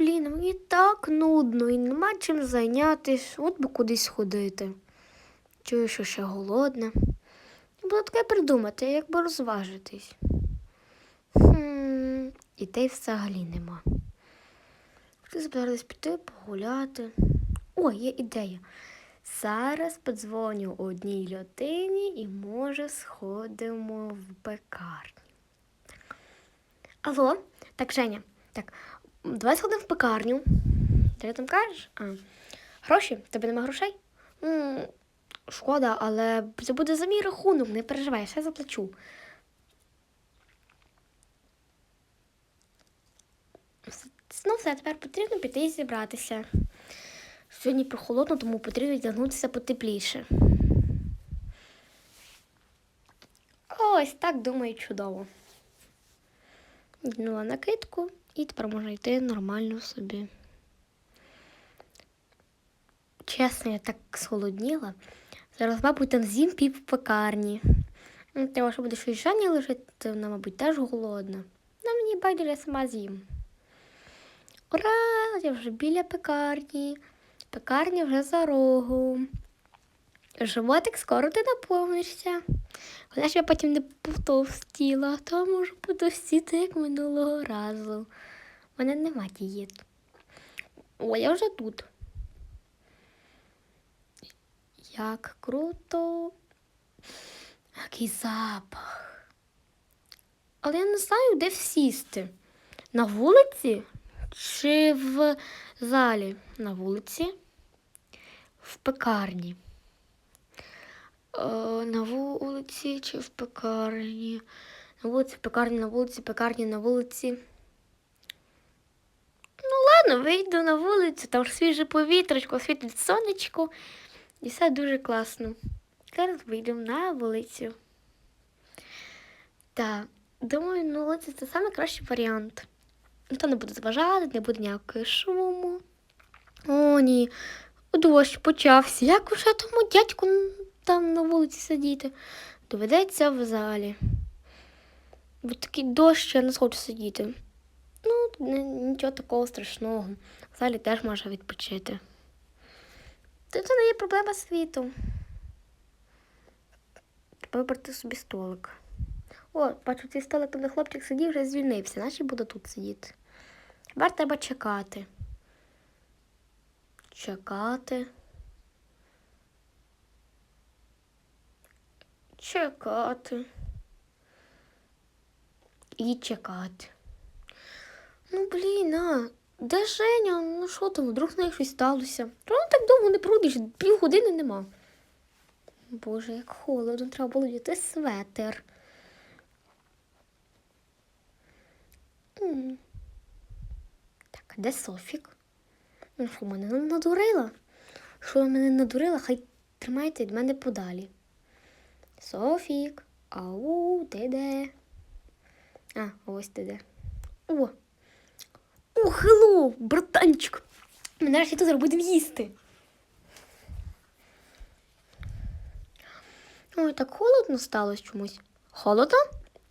блін, мені так нудно і нема чим зайнятись, от би кудись ходити. Чую, що ще голодна. Було таке придумати, як би розважитись. Хм, і те взагалі нема. Хочу збирались піти погуляти. О, є ідея. Зараз подзвоню одній людині і, може, сходимо в пекарню. Алло, так, Женя, так, давай сходимо в пекарню. Ти там кажеш? А, гроші? Тебе нема грошей? м шкода, але це буде за мій рахунок, не переживай, я все заплачу. Ну, все, тепер потрібно піти і зібратися. Сьогодні прохолодно, тому потрібно вдягнутися потепліше. Ось так думаю, чудово. Вдягнула накидку і тепер можна йти нормально собі. Чесно, я так схолодніла. Зараз, мабуть, там з'їм пів пекарні. Ну, Треба, що буде щось Жані лежить, то вона, мабуть, теж голодна. Ну, мені байдуже, сама з'їм. Ура! Я вже біля пекарні. Пекарня вже за рогом. Животик скоро ти наповнишся. Вона ж я потім не повтовстіла, то можу потовстіти, як минулого разу. У мене нема дієт. О, я вже тут. Як круто. Який запах. Але я не знаю, де сісти. На вулиці чи в залі? На вулиці, в пекарні. Е, на вулиці чи в пекарні? На вулиці, в пекарні, на вулиці, пекарні, на вулиці. Ну, ладно, вийду на вулицю, там свіже повітрячко, світить сонечко, і все дуже класно. Зараз вийдемо на вулицю. Так, думаю, на вулиці це найкращий варіант. Ніхто не буде зважати, не буде ніякого шуму. О, ні. Дощ почався. Як уже тому дядьку там на вулиці сидіти? Доведеться в залі. Бо такий дощ, я не хочу сидіти. Ну, нічого такого страшного. В залі теж можна відпочити. Це не є проблема світу. Вибрати собі столик. О, бачу, цей столик, де хлопчик сидів, вже звільнився, наче буде тут сидіти. Тепер треба чекати. Чекати. Чекати. І чекати. Ну, блін, а, де Женя? Ну що там, вдруг з щось сталося? Ну так довго не пройдеш, півгодини нема. Боже, як холодно, треба було діти светер. Так, а де Софік? Ну що, мене не надурила? Що мене надурила, хай тримається від мене подалі. Софік, ау, ти де? А, ось ти де. О! О, хеллоу, братанчик! Ми нарешті тут будемо їсти. Ой, так холодно сталося чомусь. Холодно?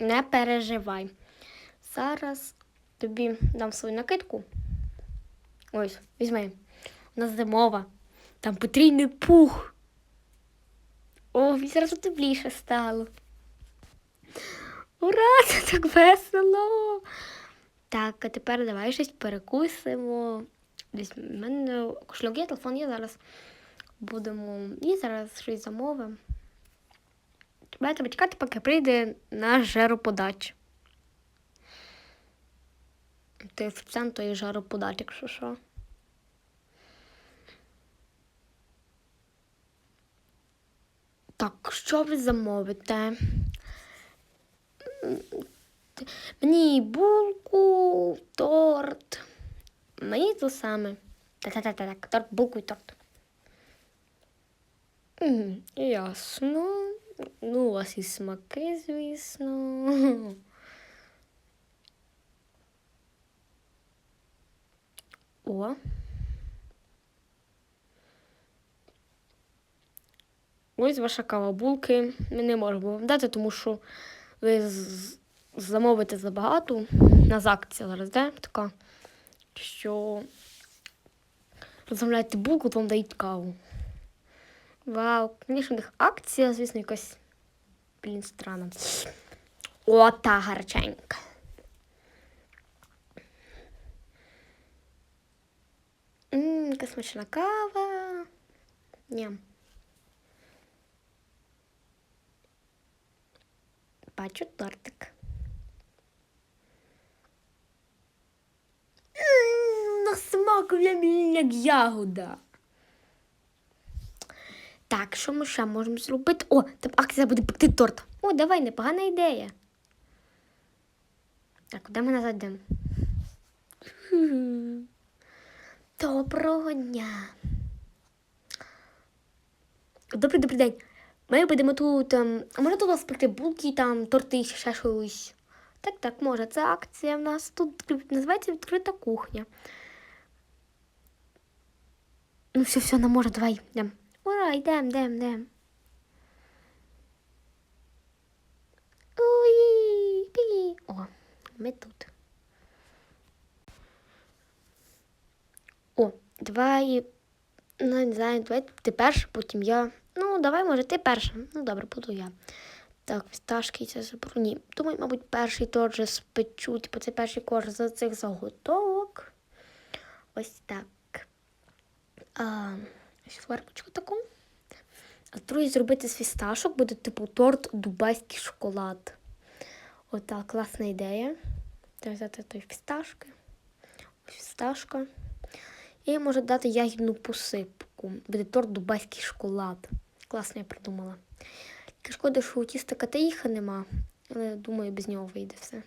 Не переживай. Зараз тобі дам свою накидку. Ось, візьми. Вона зимова. Там потрійний пух. О, зараз тепліше стало. Ура! Це так весело. Так, а тепер давай щось перекусимо. Десь в мене кошельок є, телефон є зараз. Будемо. І зараз щось замовимо. Треба чекати, поки прийде наш жароподач. Ти офіціант, то є жароподач, якщо що. Так, що ви замовите? Мені булку, торт. Мені то саме. Так-так-так, торт, булку і торт. М, Ясно. Ну, у вас і смаки, звісно. О. Ось ваша кава булки. Ми не можемо вам дати, тому що ви з- замовите забагато. У нас акція зараз, де? Така. що розмовляєте булку, то вам дають каву. Вау, звісно, у них акція, звісно, якась блін странна. О, та гарченька. Ммм, яка смачна кава. Ням. Бачу тортик. М, Смак як ягода. Так, що ми ще можемо зробити? О, там акція буде пекти торт. О, давай, непогана ідея. Так, куди ми назад йдемо? Доброго дня. Добрий добрий день. Ми будемо тут. ем, А може тут у вас пекти булки, там, торти, ще щось. Так, так, може. Це акція в нас тут називається відкрита кухня. Ну, все, все, не може, давай, йдемо. Ура, йдемо, йдемо, йдемо. Уї, пі. О, ми тут. О, давай. Ну, не знаю, давай ти перша, потім я. Ну, давай, може, ти перша. Ну, добре, буду я. Так, фісташки це заберу. Ні. Думаю, мабуть, перший же спечу. Типу, це перший корж за цих заготовок. Ось так. А, фарбочку таку. А другий зробити з фісташок буде типу торт дубайський шоколад. Ота класна ідея. Треба взяти той фісташки. Фісташка. І можу дати ягідну посипку. Буде торт дубайський шоколад. Класно я придумала. Тільки шкода, що у тіста катеїха нема. Але думаю, без нього вийде все.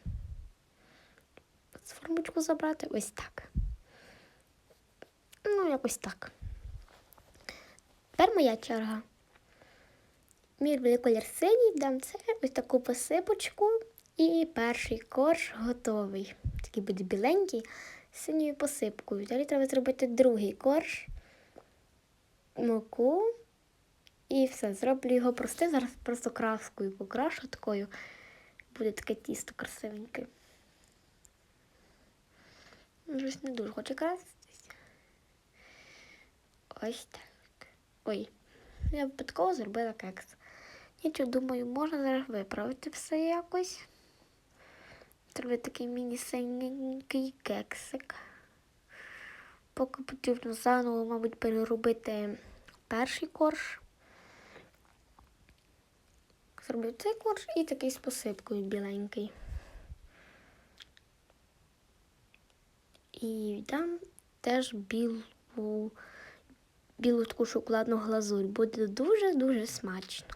Формочку забрати ось так. Ну, якось так. Тепер моя черга. Мій буде колір синій, дам це ось таку посипочку. І перший корж готовий. Такий буде біленький з синьою посипкою. Далі треба зробити другий корж, муку. І все, зроблю його простим. Зараз просто краскою покрашу такою. Буде таке тісто красивеньке. Щось не дуже хоче краситись. Ось так. Ой, я випадково зробила кекс. Нічого, думаю, можна зараз виправити все якось. Зробити такий міні-синенький кексик. Поки потрібно заново, мабуть, переробити перший корж. Зробив цей корж і такий з посипкою біленький. І дам теж білу, білу таку шоколадну глазурь. Буде дуже-дуже смачно.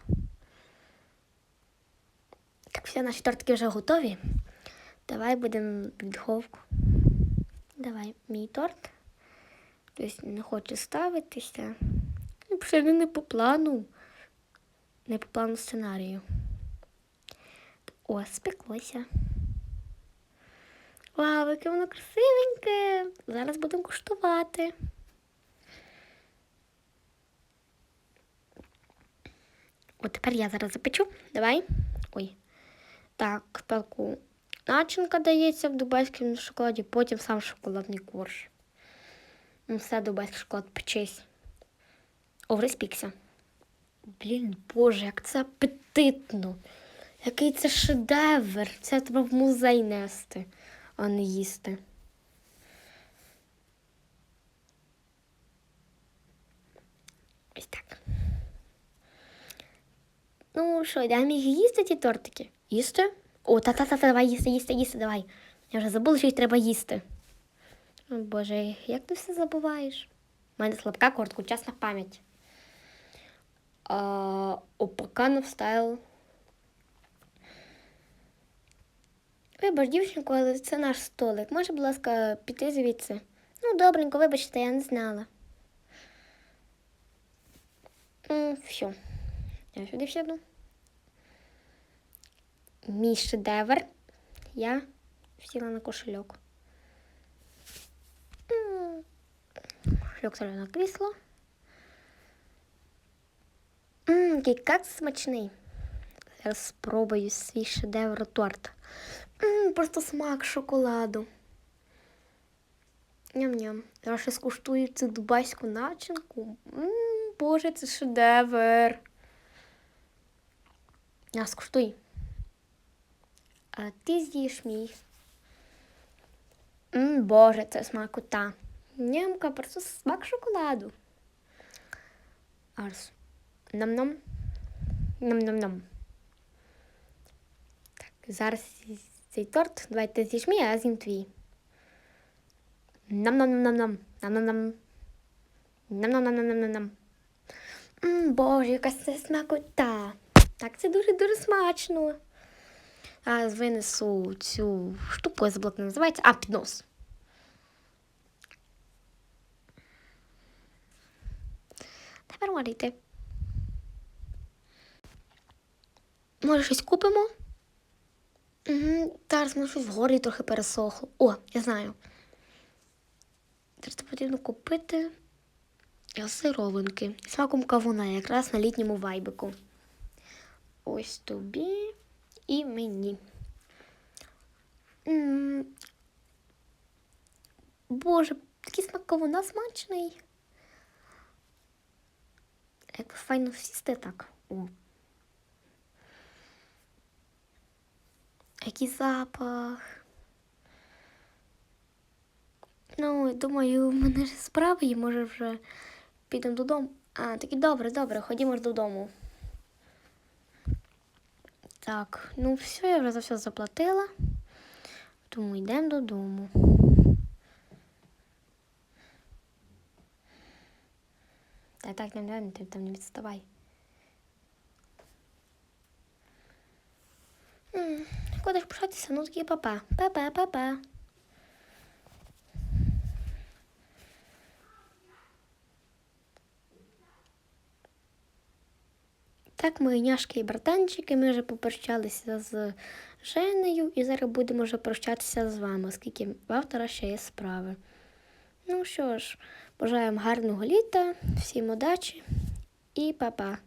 Так, все, наші тортики вже готові. Давай будемо в духовку. Давай мій торт. Тобто не хоче ставитися. Ну, Ще не по плану. Не по плану сценарію. О, спеклося. Вау, яке воно красивеньке. Зараз будемо куштувати. От тепер я зараз запечу. Давай. Ой. Так, таку начинка дається в дубайському шоколаді, потім сам шоколадний корж. Ну, все, дубайський шоколад печись. О, спікся. Блін, боже, як це апетитно. Який це шедевр. Це треба в музей нести, а не їсти. Ось так. Ну що, йдемо їх їсти ті тортики? Їсти? О, та-та-та, давай їсти, їсти, їсти, давай. Я вже забула, що їх треба їсти. О, Боже, як ти все забуваєш? У мене слабка короткочасна пам'ять. А, Опаканов стайл. Вибач, дівчинко, але це наш столик. Може, будь ласка, піти звідси? Ну, добренько, вибачте, я не знала. М, Все. Я сюди сяду. Мій шедевр. Я сіла на кошельок. Кошельок ставлю на крісло. Ммм, який смачний. Зараз спробую свій шедевр торт. Ммм, просто смак шоколаду. Ням-ням. Я ще скуштую цю дубайську начинку. м боже, це шедевр. На, скуштуй. А ти з'їш мій. м боже, це смакота. Нямка, просто смак шоколаду. Арс. Нам-нам. Нам-нам-нам. Так, зараз цей торт. Давай ти з'їш мій, а я з'їм твій. Нам-нам-нам-нам-нам. Нам-нам-нам. Нам-нам-нам-нам-нам-нам. М, Боже, якась це смакота. Так, це дуже-дуже смачно. А винесу цю штуку, я забула, як називається. А, піднос. Тепер можна йти. Може, щось купимо? Угу, зараз мене щось в горлі трохи пересохло. О, я знаю. Зараз потрібно купити сировинки. Смаком кавуна, якраз на літньому вайбику. Ось тобі і мені. М, Боже, такий смак кавуна смачний. Як файно сісти так. О. Який запах. Ну, думаю, в мене ж справи є, може вже підемо додому. А, таки добре, добре, ходімо ж додому. Так, ну все, я вже за все заплатила. Тому йдемо додому. Та так, не, не, ти там не відставай. Куди ж пишатися? Ну такі папа. Папа, папа. Так, мої няшки і братанчики, ми вже попрощалися з Женею і зараз будемо вже прощатися з вами, оскільки в автора ще є справи. Ну що ж, бажаємо гарного літа, всім удачі і па-па.